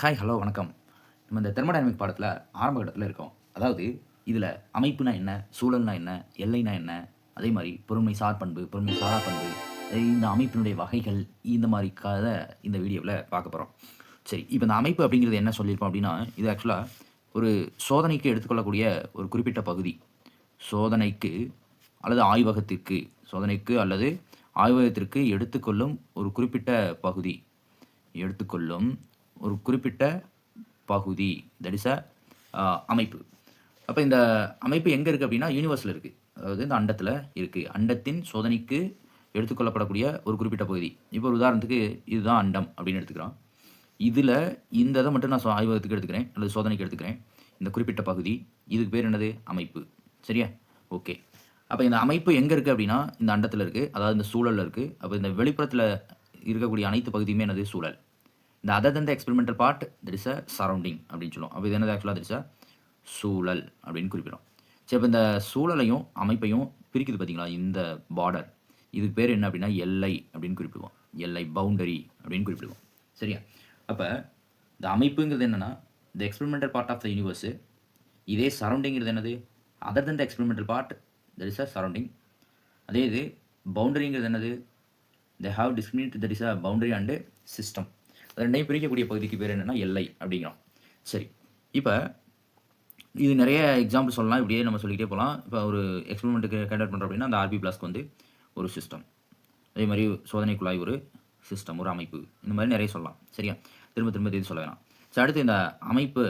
Hi hello வணக்கம். நம்ம இந்த தெர்மோடைனமிக் பாடத்தில் ஆரம்ப கட்டத்தில் இருக்கோம். அதாவது இதில் அமைப்புனா என்ன சூழல்னா என்ன எல்லைனா என்ன அதே மாதிரி பொறுமை சார் பண்பு பொறுமை சாரா பண்பு இந்த அமைப்பினுடைய வகைகள் இந்த மாதிரி கதை இந்த வீடியோவில் பார்க்க போகிறோம் சரி இப்போ இந்த அமைப்பு அப்படிங்கிறது என்ன சொல்லியிருக்கோம் அப்படின்னா இது ஆக்சுவலாக ஒரு சோதனைக்கு எடுத்துக்கொள்ளக்கூடிய ஒரு குறிப்பிட்ட பகுதி. சோதனைக்கு அல்லது ஆய்வகத்திற்கு சோதனைக்கு அல்லது ஆய்வகத்திற்கு எடுத்துக்கொள்ளும் ஒரு குறிப்பிட்ட பகுதி. எடுத்துக்கொள்ளும் ஒரு குறிப்பிட்ட பகுதி தட் இஸ் அ அமைப்பு. அப்போ இந்த அமைப்பு எங்கே இருக்குது அப்படின்னா யூனிவர்ஸில் இருக்குது அதாவது இந்த அண்டத்தில் இருக்குது அண்டத்தின் சோதனைக்கு எடுத்துக்கொள்ளப்படக்கூடிய ஒரு குறிப்பிட்ட பகுதி. இப்போ ஒரு உதாரணத்துக்கு இதுதான் அண்டம் அப்படின்னு எடுத்துக்கிறோம். இதில் இந்த இதை மட்டும் நான் ஆய்வகத்துக்கு எடுத்துக்கிறேன். அல்லது சோதனைக்கு எடுத்துக்கிறேன். இந்த குறிப்பிட்ட பகுதி இதுக்கு பேர் என்னது? அமைப்பு. சரியா? ஓகே. அப்போ இந்த அமைப்பு எங்கே இருக்குது அப்படின்னா இந்த அண்டத்தில் இருக்குது அதாவது இந்த சூழலில் இருக்குது அப்போ இந்த வெளிப்புறத்தில் இருக்கக்கூடிய அனைத்து பகுதியுமே என்னது? சூழல். இந்த other than the experimental part that is a surrounding அப்படின்னு சொல்லுவோம். அப்போ இது என்னது ஆக்சுவலாக தட் இஸ் அ சூழல் அப்படின்னு குறிப்பிடும் சரி இப்போ இந்த சூழலையும் அமைப்பையும் பிரிக்குது பார்த்தீங்களா இந்த பார்டர் இதுக்கு பேர் என்ன அப்படின்னா எல்லை அப்படின்னு குறிப்பிடுவோம். எல்லை பவுண்டரி அப்படின்னு குறிப்பிடுவோம். சரியா? அப்போ இந்த அமைப்புங்கிறது என்னென்னா இந்த experimental part of the universe இதே சரௌண்டிங்கிறது என்னது? Other than the experimental part that is a surrounding அதே இது பவுண்டரிங்கிறது என்னது? They have discriminate that is a boundary and system ரெண்டையும் பிரிக்கக்கூடிய பகுதிக்கு பேர் என்னென்னா எல்லை அப்படிங்கிறோம். சரி இப்போ இது நிறைய எக்ஸாம்பிள் சொல்லலாம். இப்படியே நம்ம சொல்லிக்கிட்டே போகலாம். இப்போ ஒரு எக்ஸ்பெரிமெண்ட்டுக்கு கண்டக்ட் பண்ணுறோம் அப்படின்னா அந்த ஆர்பி பிளாஸ்க்கு வந்து ஒரு சிஸ்டம் அதே மாதிரி சோதனை குழாய் ஒரு சிஸ்டம் ஒரு அமைப்பு. இந்த மாதிரி நிறைய சொல்லலாம். சரியா? திரும்ப திரும்ப இது சொல்ல வேணாம். சரி அடுத்து இந்த அமைப்பு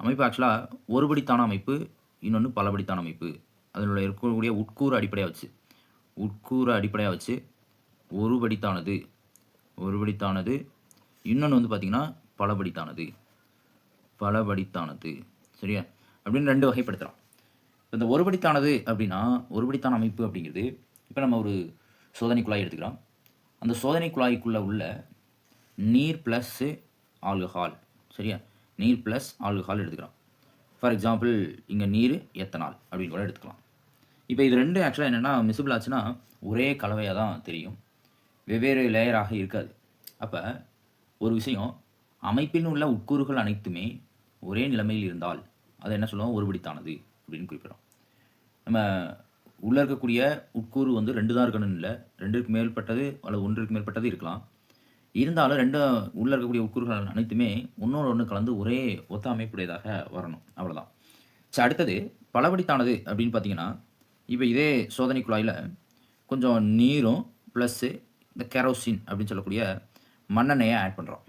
அமைப்பு ஆக்சுவலாக ஒருபடித்தான அமைப்பு இன்னொன்று பலபடித்தான அமைப்பு. அதனுடைய இருக்கக்கூடிய உட்கூறு அடிப்படையாக வச்சு உட்கூறு அடிப்படையாக வச்சு ஒருபடித்தானது ஒருபடித்தானது இன்னொன்று வந்து பார்த்திங்கன்னா பலபடித்தானது. பலபடித்தானது. சரியா? அப்படின்னு ரெண்டு வகைப்படுத்தலாம். இப்போ இந்த ஒருபடித்தானது அப்படின்னா ஒருபடித்தான அமைப்பு அப்படிங்கிறது இப்போ நம்ம ஒரு சோதனை குழாய் எடுத்துக்கிறோம் அந்த சோதனை குழாய்க்குள்ளே உள்ள நீர் ப்ளஸ்ஸு ஆல்கஹால். சரியா? நீர் ப்ளஸ் ஆல்கஹால் எடுத்துக்கிறோம் ஃபார் எக்ஸாம்பிள் இங்கே நீர் எத்தனால் அப்படின்னு கூட எடுத்துக்கலாம். இப்போ இது ரெண்டு ஆக்சுவலாக என்னென்னா மிசிபிள் ஆச்சுன்னா ஒரே கலவையாக தான் தெரியும். வெவ்வேறு லேயராக இருக்காது. அப்போ ஒரு விஷயம் அமைப்பில் உள்ள உட்கூறுகள் அனைத்துமே ஒரே நிலைமையில் இருந்தால் அதை என்ன சொல்லுவோம்? ஒருபடித்தானது அப்படின்னு குறிப்பிடும் நம்ம உள்ளே இருக்கக்கூடிய உட்கூறு வந்து ரெண்டு தான் இருக்கணும்னு இல்லை. ரெண்டுக்கு மேற்பட்டது அல்லது ஒன்றுக்கு மேற்பட்டது இருக்கலாம். இருந்தாலும் ரெண்டு உள்ளே இருக்கக்கூடிய உட்கூறுகள் அனைத்துமே ஒன்றோடு ஒன்று கலந்து ஒரே ஒத்த அமைப்புடையதாக வரணும். அவ்வளோதான் சரி அடுத்தது பலபடித்தானது அப்படின்னு பார்த்தீங்கன்னா இப்போ இதே சோதனை குழாயில் கொஞ்சம் நீரும் ப்ளஸ்ஸு இந்த கெரோசின் அப்படின்னு சொல்லக்கூடிய மண்ணெண்ணெயை ஆட் பண்ணுறோம்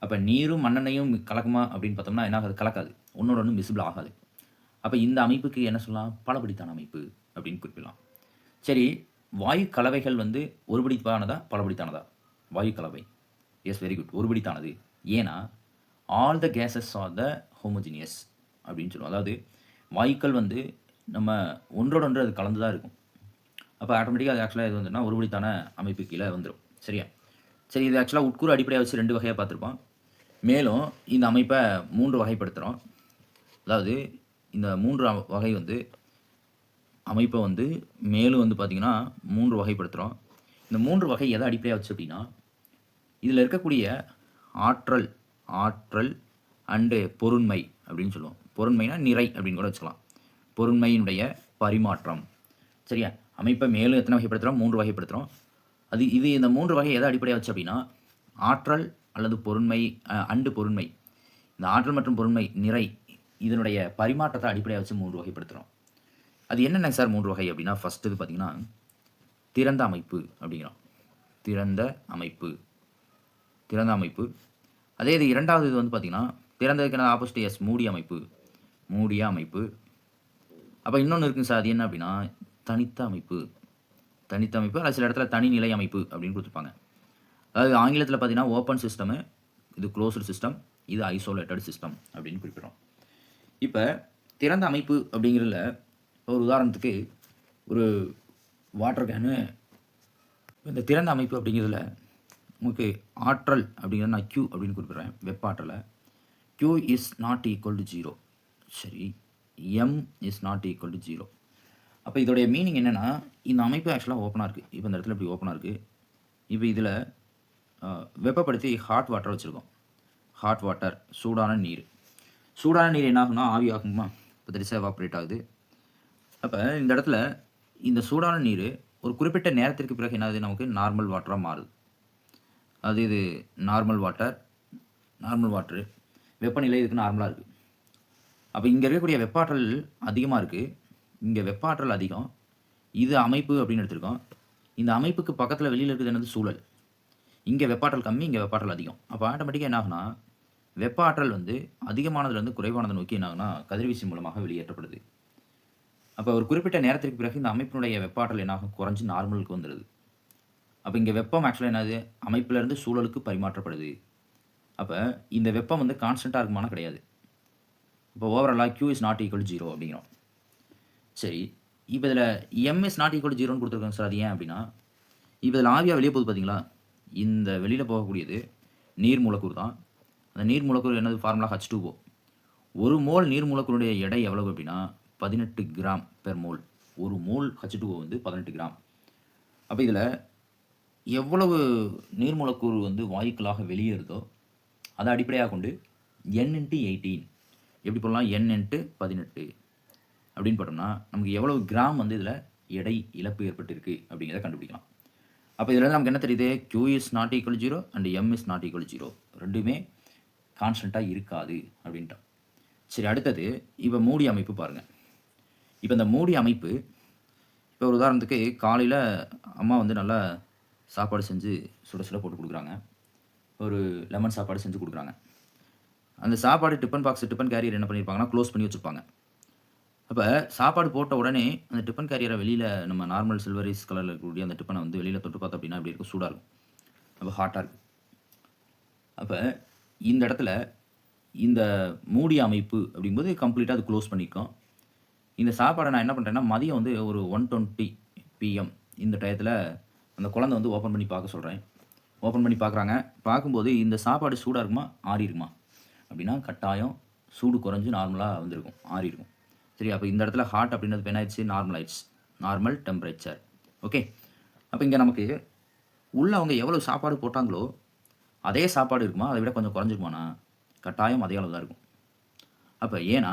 அப்போ நீரும் மண்ணெண்ணையும் கலக்குமா அப்படின்னு பார்த்தோம்னா என்ன ஆகாது? கலக்காது. ஒன்றோட ஒன்று மிசிபிள் ஆகாது. அப்போ இந்த அமைப்புக்கு என்ன சொல்லலாம்? பலபடித்தான அமைப்பு அப்படின்னு குறிப்பிடலாம். சரி வாயு கலவைகள் வந்து ஒருபடித்தானதா? பலபடித்தானதா வாயு கலவை எஸ் வெரி குட் ஒருபடித்தானது. ஏன்னா all the cases are the homogeneous அப்படின்னு சொல்லுவோம். அதாவது வாயுக்கள் வந்து நம்ம ஒன்றோட ஒன்று அது கலந்து தான் இருக்கும். அப்போ ஆட்டோமேட்டிக்காக அது ஆக்சுவலாக இது வந்துன்னா ஒருபடித்தான அமைப்பு கீழே வந்துடும் சரியா? சரி இது ஆக்சுவலாக உட்கூறு அடிப்படையாக வச்சு ரெண்டு வகையாக பார்த்துருப்போம். மேலும் இந்த அமைப்பை மூன்று வகைப்படுத்துகிறோம் அதாவது இந்த மூன்று வகை வந்து அமைப்பை வந்து மேலும் வந்து பார்த்திங்கன்னா மூன்று வகைப்படுத்துகிறோம் இந்த மூன்று வகை எதை அடிப்படையாக வச்சு அப்படின்னா இதில் இருக்கக்கூடிய ஆற்றல் ஆற்றல் அண்டு பொருண்மை அப்படின்னு சொல்லுவோம். பொருண்மைனா நிறை அப்படின்னு கூட வச்சுக்கலாம். பொருண்மையினுடைய பரிமாற்றம். சரியா? அமைப்பை மேலும் எத்தனை வகைப்படுத்துகிறோம் மூன்று வகைப்படுத்துகிறோம் அது இது இந்த மூன்று வகை எதை அடிப்படையாக வச்சு அப்படின்னா ஆற்றல் அல்லது பொருண்மை அண்டு பொருண்மை. இந்த ஆற்றல் மற்றும் பொருண்மை நிறை இதனுடைய பரிமாற்றத்தை அடிப்படையாக வச்சு மூன்று வகைப்படுத்துகிறோம் அது என்னென்ன சார் மூன்று வகை அப்படின்னா ஃபஸ்ட்டு இது பார்த்திங்கன்னா திறந்த அமைப்பு அப்படிங்கிறோம். திறந்த அமைப்பு. திறந்த அமைப்பு. அதே இது இரண்டாவது இது வந்து பார்த்திங்கன்னா திறந்ததுக்கான ஆப்போசிட் எஸ் மூடிய அமைப்பு. மூடிய அமைப்பு. அப்போ இன்னொன்று இருக்குங்க சார் அது என்ன அப்படின்னா தனித்த அமைப்பு. தனித்த அமைப்பு அல்லது சில இடத்துல தனிநிலை அமைப்பு அப்படின்னு கொடுத்துருப்பாங்க. அதாவது ஆங்கிலத்தில் பார்த்தீங்கன்னா ஓப்பன் சிஸ்டமு இது க்ளோஸ்டு சிஸ்டம் இது ஐசோலேட்டட் சிஸ்டம் அப்படின்னு குறிப்பிடுறோம். இப்போ திறந்த அமைப்பு அப்படிங்கிறதுல ஒரு உதாரணத்துக்கு ஒரு வாட்டர் கேனு இந்த திறந்த அமைப்பு அப்படிங்கிறதுல உங்களுக்கு ஆற்றல் அப்படிங்கிறத நான் க்யூ அப்படின்னு குறிப்பிட்றேன் வெப்ப ஆற்றலை. Q is not equal to zero சரி M is not equal to zero அப்போ இதோடைய மீனிங் என்னென்னா இந்த அமைப்பு ஆக்சுவலாக ஓப்பனாக இருக்குது இப்போ இந்த இடத்துல இப்படி ஓப்பனாக இருக்குது இப்போ இதில் வெப்பப்படுத்தி ஹாட் வாட்டர் வச்சுருக்கோம். ஹாட் வாட்டர் சூடான நீர். சூடான நீர் என்ன ஆகும்னா ஆவி ஆகுமா இப்போ தெரிசாக ஆப்ரேட் ஆகுது. அப்போ இந்த இடத்துல இந்த சூடான நீர் ஒரு குறிப்பிட்ட நேரத்திற்கு பிறகு என்னது நமக்கு நார்மல் வாட்டராக மாறுது. அது இது நார்மல் வாட்டர் நார்மல் வாட்ரு வெப்பநிலை இதுக்கு நார்மலாக இருக்குது அப்போ இங்கே இருக்கக்கூடிய வெப்பாற்றல் அதிகமாக இருக்குது இங்கே வெப்பாற்றல் அதிகம். இது அமைப்பு அப்படின்னு எடுத்திருக்கோம். இந்த அமைப்புக்கு பக்கத்தில் வெளியில் இருக்குது என்னது? சூழல். இங்கே வெப்பாற்றல் கம்மி இங்கே வெப்பாற்றல் அதிகம். அப்போ ஆட்டோமேட்டிக்காக என்ன ஆகுனா வெப்ப ஆற்றல் வந்து அதிகமானதுலேருந்து குறைவானதை நோக்கி என்ன ஆகுனா கதிர்வீசி மூலமாக வெளியேற்றப்படுது. அப்போ ஒரு குறிப்பிட்ட நேரத்திற்கு பிறகு இந்த அமைப்பினுடைய வெப்பாற்றல் என்னாகும் குறைஞ்சு நார்மலுக்கு வந்துடுது அப்போ இங்கே வெப்பம் ஆக்சுவலாக என்னது? அமைப்பிலேருந்து சூழலுக்கு பரிமாற்றப்படுது. அப்போ இந்த வெப்பம் வந்து கான்ஸ்டண்ட்டாக இருக்குமானா கிடையாது. இப்போ ஓவராலாக Q is not equal zero அப்படிங்கிறோம். சரி இப்போ இதில் எம் இஸ் நாட் ஈக்குவல் ஜீரோன்னு கொடுத்துருக்காங்க சார் அது ஏன் அப்படின்னா இப்போ இதில் ஆவியாக வெளியே போகுது பார்த்தீங்களா இந்த வெளியில் போகக்கூடியது நீர் மூலக்கூறு தான். அந்த நீர் மூலக்கூறு என்னது? ஃபார்முலா ஹச் டூ ஒரு மோல் நீர் மூலக்கூறுடைய எடை எவ்வளவு அப்படின்னா பதினெட்டு கிராம் பெர் மோல். ஒரு மோல் ஹச் டூ வந்து பதினெட்டு கிராம். அப்போ இதில் எவ்வளவு நீர் மூலக்கூறு வந்து வாயுக்களாக வெளியேறுதோ அதை அடிப்படையாக கொண்டு என் இன்ட்டு எயிட்டீன் எப்படி போடலாம்? என் இன்ட்டு பதினெட்டு. அப்படின்னு பார்த்தோம்னா நமக்கு எவ்வளவு கிராம் வந்து இதில் எடை இழப்பு ஏற்பட்டிருக்கு அப்படிங்கிறத கண்டுபிடிக்கலாம். அப்போ இதில் நமக்கு என்ன தெரியுது? Q is not equal zero and M is not equal zero ரெண்டுமே கான்ஸ்டண்ட்டாக இருக்காது அப்படின்ட்டான். சரி அடுத்தது இப்போ மூடி அமைப்பு பாருங்கள் இப்போ இந்த மூடி அமைப்பு இப்போ ஒரு உதாரணத்துக்கு காலையில் அம்மா வந்து நல்லா சாப்பாடு செஞ்சு சுட சுட போட்டு கொடுக்குறாங்க. ஒரு லெமன் சாப்பாடு செஞ்சு கொடுக்குறாங்க. அந்த சாப்பாடு டிஃபன் பாக்ஸ் டிஃபன் கேரியர் என்ன பண்ணியிருப்பாங்கன்னா க்ளோஸ் பண்ணி வச்சுருப்பாங்க. அப்போ சாப்பாடு போட்ட உடனே அந்த டிஃபன் கேரியரை வெளியில் நம்ம நார்மல் சில்வரிஸ் கலரில் இருக்கக்கூடிய அந்த டிஃபனை வந்து வெளியில் தொட்டு பார்த்தோம் அப்படின்னா அப்படி இருக்கும். சூடாக இருக்கும். அப்போ ஹாட்டாக இருக்கும். அப்போ இந்த இடத்துல இந்த மூடி அமைப்பு அப்படிங்கும்போது கம்ப்ளீட்டாக அது க்ளோஸ் பண்ணியிருக்கோம் இந்த சாப்பாடை நான் என்ன பண்ணுறேன்னா மதியம் வந்து ஒரு ஒன் டுவெண்ட்டி பிஎம் இந்த டயத்தில் அந்த குழந்தை வந்து ஓப்பன் பண்ணி பார்க்க சொல்கிறேன் ஓப்பன் பண்ணி பார்க்குறாங்க. பார்க்கும்போது இந்த சாப்பாடு சூடாக இருக்குமா? ஆறி இருக்குமா அப்படின்னா கட்டாயம் சூடு குறைஞ்சி நார்மலாக வந்திருக்கும். ஆறி இருக்கும் சரி அப்போ இந்த இடத்துல ஹாட் அப்படின்றது என்ன ஆயிடுச்சு நார்மல் ஆயிடுச்சு. நார்மல் டெம்பரேச்சர் ஓகே அப்போ இங்கே நமக்கு உள்ளே அவங்க எவ்வளோ சாப்பாடு போட்டாங்களோ அதே சாப்பாடு இருக்குமா? அதை விட கொஞ்சம் குறைஞ்சிருக்குமாண்ணா? கட்டாயம் அதே அளவு தான் இருக்கும். அப்போ ஏன்னா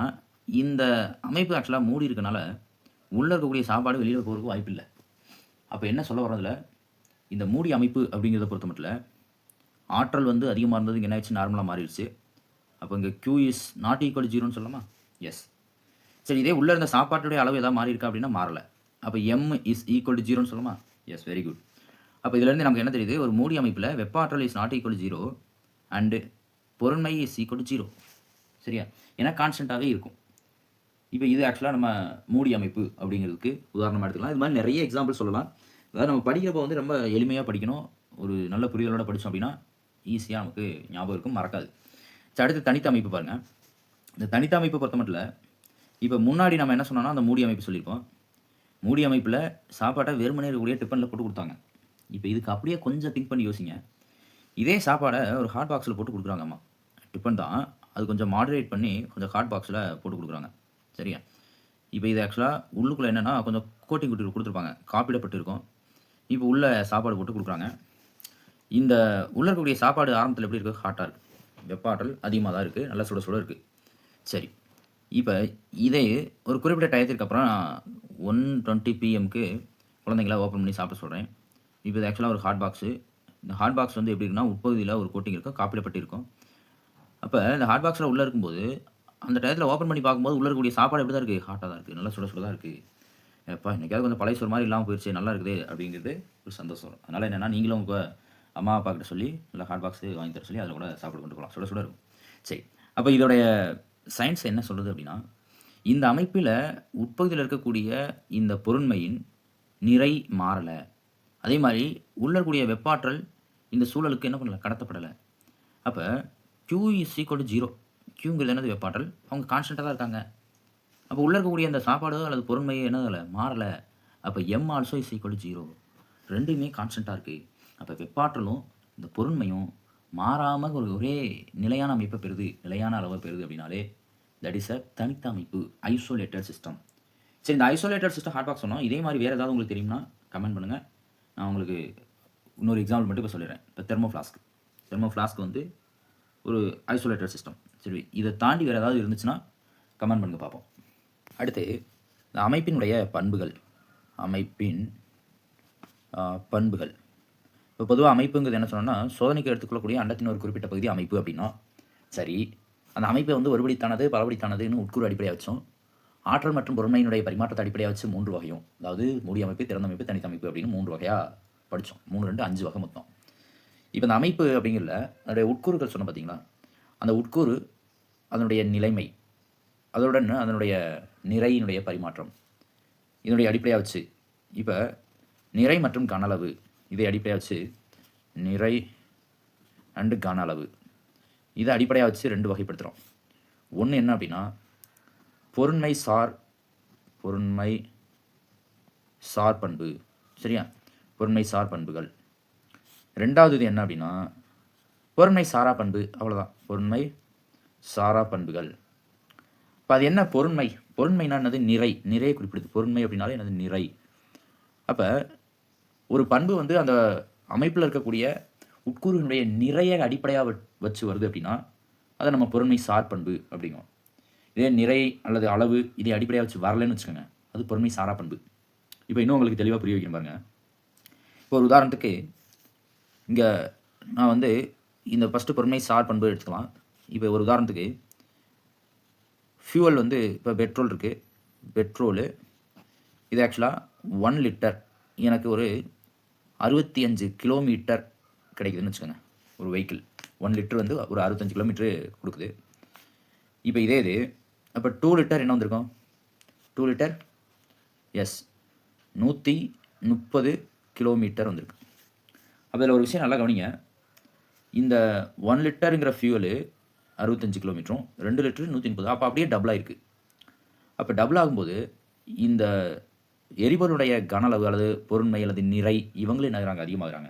இந்த அமைப்பு ஆக்சுவலாக மூடி இருக்கனால உள்ளே இருக்கக்கூடிய சாப்பாடு வெளியில் போகிறதுக்கு வாய்ப்பு இல்லை. அப்போ என்ன சொல்ல வர்றதுல இந்த மூடி அமைப்பு அப்படிங்கிறத பொறுத்த மட்டும் ஆற்றல் வந்து அதிகமாக இருந்தது என்ன ஆயிடுச்சு? நார்மலாக மாறிடுச்சு. அப்போ இங்கே கியூ இஸ் நாட் ஈக்குவல் ஜீரோன்னு சொல்லலாமா? எஸ் சரி இதே உள்ளே இருந்த சாப்பாட்டுடைய அளவு எதாவது மாறி இருக்கா அப்படின்னா மாறல. அப்போ எம் இஸ் ஈக்குவல் டு ஜீரோன்னு சொல்லுமா? எஸ் வெரி குட் அப்போ இதுலேருந்து நமக்கு என்ன தெரியுது? ஒரு மூடி அமைப்பில் வெப்ப ஆற்றல் is not equal zero and பொருண்மை இஸ் ஈக்குவல் டு ஜீரோ சரியா? ஏன்னா கான்ஸ்டண்ட்டாகவே இருக்கும். இப்போ இது ஆக்சுவலாக நம்ம மூடி அமைப்பு அப்படிங்கிறதுக்கு உதாரணமாக எடுத்துக்கலாம். இது மாதிரி நிறைய எக்ஸாம்பிள் சொல்லலாம். அதாவது நம்ம படிக்கிறப்போ வந்து ரொம்ப எளிமையாக படிக்கணும். ஒரு நல்ல புரிதலோடு படித்தோம் அப்படின்னா ஈஸியாக நமக்கு ஞாபகம் இருக்கும். மறக்காது. சரி அடுத்து தனித்த அமைப்பு பாருங்கள் இந்த தனித்த அமைப்பு பொறுத்த மட்டும் இல்லை இப்போ முன்னாடி நம்ம என்ன சொன்னோம்னா அந்த மூடி அமைப்பு சொல்லியிருப்போம் மூடி அமைப்பில் சாப்பாட்டை வெறுமனே இருக்கக்கூடிய டிஃபனில் போட்டு கொடுத்தாங்க. இப்போ இதுக்கு அப்படியே கொஞ்சம் திங்க் பண்ணி யோசிங்க. இதே சாப்பாடை ஒரு ஹாட் பாக்ஸில் போட்டு கொடுக்குறாங்கம்மா. டிஃபன் தான். அது கொஞ்சம் மாடரேட் பண்ணி கொஞ்சம் ஹாட் பாக்ஸில் போட்டு கொடுக்குறாங்க. சரியா? இப்போ இது ஆக்சுவலாக உள்ளுக்குள்ளே என்னென்னா கொஞ்சம் கோட்டிங் குட்டி கொடுத்துருப்பாங்க. காப்பிடப்பட்டு இருக்கும் இப்போ உள்ள சாப்பாடு போட்டு கொடுக்குறாங்க. இந்த உள்ள இருக்கக்கூடிய சாப்பாடு ஆரம்பத்தில் எப்படி இருக்குது ஹாட்டாக இருக்குது வெப்ப ஆற்றல் அதிகமாக தான் இருக்குது நல்லா சுட சுட இருக்குது சரி. இப்போ இதே ஒரு குறிப்பிட்ட டயத்திற்கு அப்புறம் ஒன் டுவெண்ட்டி பிஎம்க்கு குழந்தைங்கள ஓப்பன் பண்ணி சாப்பிட சொல்கிறேன் இப்போ இது ஆக்சுவலாக ஒரு ஹாட் பாக்ஸு இந்த ஹாட் பாக்ஸ் வந்து எப்படி இருக்குன்னா உட்பகுதியில் ஒரு கோட்டிங் இருக்கும். காப்பிடப்பட்டிருக்கும் அப்போ இந்த ஹாட் பாக்ஸில் உள்ளே இருக்கும்போது அந்த டயத்தில் ஓப்பன் பண்ணி பார்க்கும்போது உள்ளே இருக்கக்கூடிய சாப்பாடு எப்படி தான் இருக்குது ஹாட்டாக தான் இருக்குது நல்லா சுட சுட தான் இருக்குது எப்பா இன்றைக்காவது கொஞ்சம் பழைய சோறு மாதிரி இல்லாமல் போயிடுச்சு நல்லா இருக்குது அப்படிங்கிறது ஒரு சந்தோஷம். அதனால் என்னென்னா நீங்களும் உங்கள் அம்மா அப்பா கிட்ட சொல்லி நல்லா ஹாட் பாக்ஸு வாங்கி தர சொல்லி அதில் கூட சாப்பாடு கொண்டு போகலாம் சுட சுட இருக்கும். சரி அப்போ இதோடைய சயின்ஸ் என்ன சொல்லுது அப்படின்னா இந்த அமைப்பில் உட்பகுதியில் இருக்கக்கூடிய இந்த பொருண்மையின் நிறை மாறலை. அதே மாதிரி உள்ளக்கூடிய வெப்பாற்றல் இந்த சூழலுக்கு என்ன பண்ணல? கடத்தப்படலை. அப்போ Q is equal to zero க்யூங்கிறது என்னது? வெப்பாற்றல். அவங்க கான்ஸ்டண்ட்டாக தான் இருக்காங்க. அப்போ உள்ளே இருக்கக்கூடிய அந்த சாப்பாடோ அல்லது பொருண்மை என்னதில்ல மாறலை. அப்போ M also is equal to zero ரெண்டுமே கான்ஸ்டண்ட்டாக இருக்குது அப்போ வெப்பாற்றலும் இந்த பொருண்மையும் மாறாமல் ஒரு ஒரே நிலையான அமைப்பை பெறுது நிலையான அளவை பெறுது அப்படின்னாலே தட் இஸ் அ தனித்த அமைப்பு ஐசோலேட்டட் சிஸ்டம் சரி இந்த ஐசோலேட்டட் சிஸ்டம் ஹாட் பாக்ஸ் சொன்னோம். இதே மாதிரி வேறு ஏதாவது உங்களுக்கு தெரியும்னா கமெண்ட் பண்ணுங்கள் நான் உங்களுக்கு இன்னொரு எக்ஸாம்பிள் மட்டும் இப்போ சொல்லிடுறேன். இப்போ தெர்மோ ஃப்ளாஸ்க் தெர்மோ ஃப்ளாஸ்க் வந்து ஒரு ஐசோலேட்டட் சிஸ்டம் சரி இதை தாண்டி வேறு ஏதாவது இருந்துச்சுன்னா கமெண்ட் பண்ணுங்க பார்ப்போம். அடுத்து இந்த அமைப்பினுடைய பண்புகள். அமைப்பின் பண்புகள். இப்போ பொதுவாக அமைப்புங்கிறது என்ன சொன்னோம்னா சோதனைக்கு எடுத்துக்கொள்ளக்கூடிய அண்டத்தின் ஒரு குறிப்பிட்ட பகுதி அமைப்பு அப்படின்னா சரி அந்த அமைப்பை வந்து ஒருபடித்தானது பலபடித்தானதுன்னு உட்கூறு அடிப்படையாக வச்சோம். ஆற்றல் மற்றும் பொறுமையினுடைய பரிமாற்றத்தை அடிப்படையாக வச்சு மூன்று வகையும் அதாவது மூடி அமைப்பு திறந்த அமைப்பு தனித்தமைப்பு அப்படின்னு மூன்று வகையாக படித்தோம் மூணு ரெண்டு அஞ்சு வகை மொத்தம். இப்போ இந்த அமைப்பு அப்படிங்கிறதுல அதனுடைய உட்கூறுகள் சொன்ன பார்த்தீங்களா அந்த உட்கூறு அதனுடைய நிலைமை அதனுடன் அதனுடைய நிறையினுடைய பரிமாற்றம் இதனுடைய அடிப்படையாக வச்சு இப்போ நிறை மற்றும் கனளவு இதை அடிப்படையாக வச்சு நிறை அண்டு கன அளவு. இதை அடிப்படையாக வச்சு ரெண்டு வகைப்படுத்துகிறோம் ஒன்று என்ன அப்படின்னா பொருண்மை சார் பொருண்மை சார் பண்பு. சரியா? பொருண்மை சார் பண்புகள். ரெண்டாவது இது என்ன அப்படின்னா பொருண்மை சாரா பண்பு அவ்வளோதான் பொருண்மை சாரா பண்புகள். இப்போ அது என்ன பொருண்மை? பொருண்மைனா என்னது நிறை. நிறையை குறிப்பிடுது. பொருண்மை அப்படின்னாலே என்னது நிறை. அப்போ ஒரு பண்பு வந்து அந்த அமைப்பில் இருக்கக்கூடிய உட்கூறுகளுடைய நிறைய அடிப்படையாக வச்சு வருது அப்படின்னா அதை நம்ம பொருண்மை சார் பண்பு அப்படிங்கும் இதே நிறை அல்லது அளவு இதை அடிப்படையாக வச்சு வரலன்னு வச்சுக்கோங்க. அது பொருண்மை சாரா பண்பு. இப்போ இன்னும் உங்களுக்கு தெளிவாக புரிய வைக்கணும் பாருங்க. இப்போ ஒரு உதாரணத்துக்கு இங்கே நான் வந்து இந்த ஃபஸ்ட்டு பொருண்மை சார் பண்பு எடுத்துக்கலாம். இப்போ ஒரு உதாரணத்துக்கு ஃபியூவல் வந்து இப்போ பெட்ரோல் இருக்குது பெட்ரோலு இது ஆக்சுவலாக ஒன் லிட்டர் எனக்கு ஒரு அறுபத்தி அஞ்சு கிலோமீட்டர் கிடைக்குதுன்னு வச்சுக்கோங்க. ஒரு வெஹிக்கிள் ஒன் லிட்டர் வந்து ஒரு அறுபத்தஞ்சு கிலோமீட்ரு கொடுக்குது. இப்போ இதே இது. அப்போ டூ லிட்டர் என்ன வந்திருக்கும்? டூ லிட்டர் எஸ் நூற்றி முப்பது கிலோமீட்டர் வந்திருக்கு. அப்போ இதில் ஒரு விஷயம் நல்லா கவனிங்க. இந்த ஒன் லிட்டருங்கிற ஃபியூவலு அறுபத்தஞ்சு கிலோமீட்டரும் ரெண்டு லிட்டரு நூற்றி முப்பது. அப்போ அப்படியே டபுள் ஆயிருக்கு. அப்போ டபுள் ஆகும்போது இந்த எரிபொருளுடைய கன அளவு அல்லது பொருண்மை அல்லது நிறை இவங்களே என்ன அதிகமாகிறாங்க.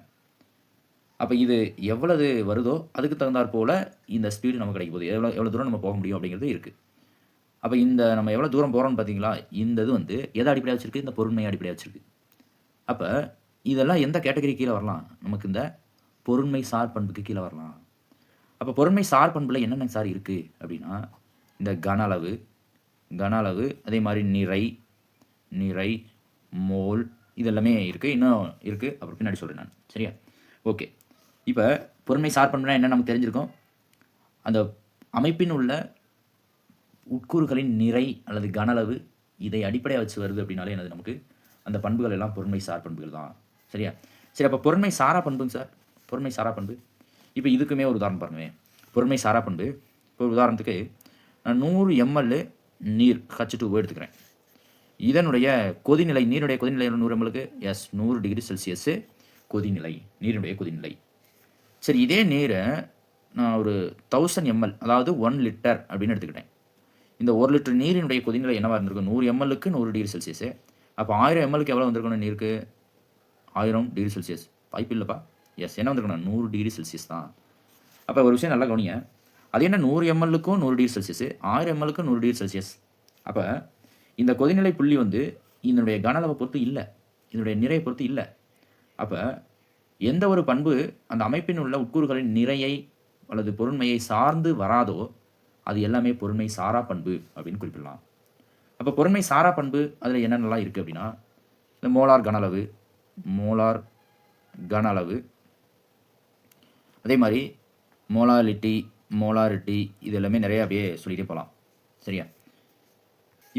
அப்போ இது எவ்வளவு வருதோ அதுக்கு தகுந்தாற் போல் இந்த ஸ்பீடு நமக்கு கிடைக்க போகுது. எவ்வளோ எவ்வளோ தூரம் நம்ம போக முடியும் அப்படிங்கிறது இருக்குது அப்போ இந்த நம்ம எவ்வளோ தூரம் போகிறோம்னு பார்த்தீங்களா இந்த இது வந்து எதை அடிப்படையாக வச்சிருக்கு? இந்த பொருண்மையை அடிப்படையாக வச்சிருக்கு. அப்போ இதெல்லாம் எந்த கேட்டகரி கீழே வரலாம்? நமக்கு இந்த பொருண்மை சார் பண்புக்கு கீழே வரலாம். அப்போ பொருண்மை சார் பண்பில் என்னென்ன சார் இருக்குது அப்படின்னா இந்த கன அளவு கன அளவு அதே மாதிரி நிறை நிறை மோல் இதெல்லாமே இருக்குது இன்னும் இருக்குது அப்புறம் பின்னாடி சொல்கிறேன் நான். சரியா? ஓகே. இப்போ பொறுமை சார் என்ன நமக்கு தெரிஞ்சிருக்கோம்? அந்த அமைப்பின் உள்ள உட்கூறுகளின் நிறை அல்லது கனளவு இதை அடிப்படையாக வச்சு வருது அப்படின்னாலே எனது நமக்கு? அந்த பண்புகள் எல்லாம் பொருண்மை சார் பண்புகள் தான். சரியா? சரி அப்போ பொருண்மை சாரா பண்புங்க சார். பொருண்மை சாரா பண்பு. இப்போ இதுக்குமே ஒரு உதாரணம் பாருங்க பொருண்மை சாரா பண்பு. இப்போ உதாரணத்துக்கு நான் நூறு எம்எல் நீர் ஹச் டூ எடுத்துக்கிறேன். இதனுடைய கொதிநிலை நீருடைய கொதிநிலை நூறு நம்மளுக்கு எஸ் நூறு டிகிரி செல்சியஸு கொதிநிலை நீரினுடைய கொதிநிலை. சரி இதே நீரை நான் ஒரு தௌசண்ட் எம்எல் அதாவது ஒன் லிட்டர் அப்படின்னு எடுத்துக்கிட்டேன். இந்த ஒரு லிட்டர் நீரினுடைய கொதிநிலை என்னவாக இருந்திருக்கும்? நூறு எம்எல்லுக்கு நூறு டிகிரி செல்சியஸு அப்போ ஆயிரம் எம்எல்க்கு எவ்வளோ வந்திருக்கணும் நீருக்கு? ஆயிரம் டிகிரி செல்சியஸ் வாய்ப்பு இல்லைப்பா. எஸ் என்ன வந்திருக்கணும் நூறு டிகிரி செல்சியஸ் தான். அப்போ ஒரு விஷயம் நல்லா கவனிங்க. அது என்ன? நூறு எம்எல்லுக்கும் நூறு டிகிரி செல்சியஸ் ஆயிரம் எம்எல்லுக்கும் நூறு டிகிரி செல்சியஸ் அப்போ இந்த கொதிநிலை புள்ளி வந்து இதனுடைய கன அளவை பொறுத்து இல்லை. இதனுடைய நிறையை பொறுத்து இல்லை. அப்போ எந்த ஒரு பண்பு அந்த அமைப்பின் உள்ள உட்கூறுகளின் நிறையை அல்லது பொருண்மையை சார்ந்து வராதோ அது எல்லாமே பொருண்மை சாரா பண்பு அப்படின்னு குறிப்பிடலாம். அப்போ பொருண்மை சாரா பண்பு அதில் என்னென்னலாம் இருக்குது அப்படின்னா இந்த மோலார் கன அளவு மோலார் கன அளவு அதே மாதிரி மோலாலிட்டி மோலாரிட்டி இது எல்லாமே நிறைய அப்படியே சொல்லிகிட்டே போகலாம். சரியா?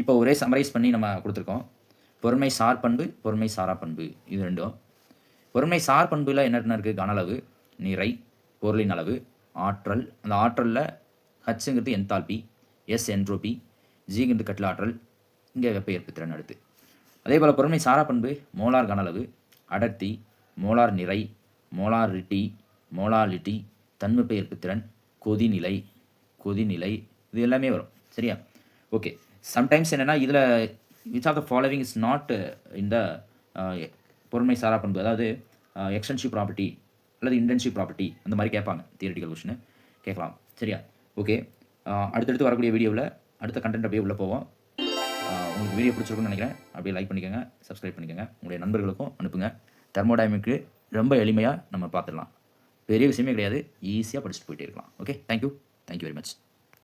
இப்போ ஒரே சமரைஸ் பண்ணி நம்ம கொடுத்துருக்கோம். பொறுமை சார் பண்பு பொறுமை சாரா பண்பு. இது ரெண்டும். பொறுமை சார் பண்புல என்னென்ன இருக்குது கனளவு நிறை பொருளின் அளவு ஆற்றல். அந்த ஆற்றலில் ஹச்சுங்கிறது என்தால்பி எஸ் என்ட்ரோபி ஜிங்கிறது கட்டில ஆற்றல் இங்கே வெப்ப ஏற்பு திறன் அடுத்து. அதே போல் பொறுமை சாரா பண்பு மோலார் கனளவு அடர்த்தி மோலார் நிறை மோலார் மோலாரிட்டி மோலாலிட்டி தன்வெப்ப ஏற்புத்திறன் கொதிநிலை கொதிநிலை இது எல்லாமே வரும். சரியா? ஓகே. சம்டைம்ஸ் என்னென்னா இதில் which of the following is not இந்த பொறுமை சாரா பண்பு. அதாவது uh, எக்ஸ்டென்சிவ் ப்ராப்பர்ட்டி அல்லது இன்டென்சிவ் ப்ராப்பர்ட்டி அந்த மாதிரி கேட்பாங்க தியரிட்டிக்கல் கொஷினு கேட்கலாம். சரியா? ஓகே uh, அடுத்தடுத்து வரக்கூடிய வீடியோவில் அடுத்த கண்டென்ட் அப்படியே உள்ளே போவோம். Uh, உங்களுக்கு வீடியோ பிடிச்சிருக்குன்னு நினைக்கிறேன். அப்படியே லைக் பண்ணிக்கோங்க சப்ஸ்கிரைப் பண்ணிக்கோங்க. உங்களுடைய நண்பர்களுக்கும் அனுப்புங்க. தெர்மோடைமிக்கு ரொம்ப எளிமையாக நம்ம பார்த்துடலாம். பெரிய விஷயமே கிடையாது. ஈஸியாக படிச்சுட்டு போயிட்டே இருக்கலாம். Okay thank you thank you very much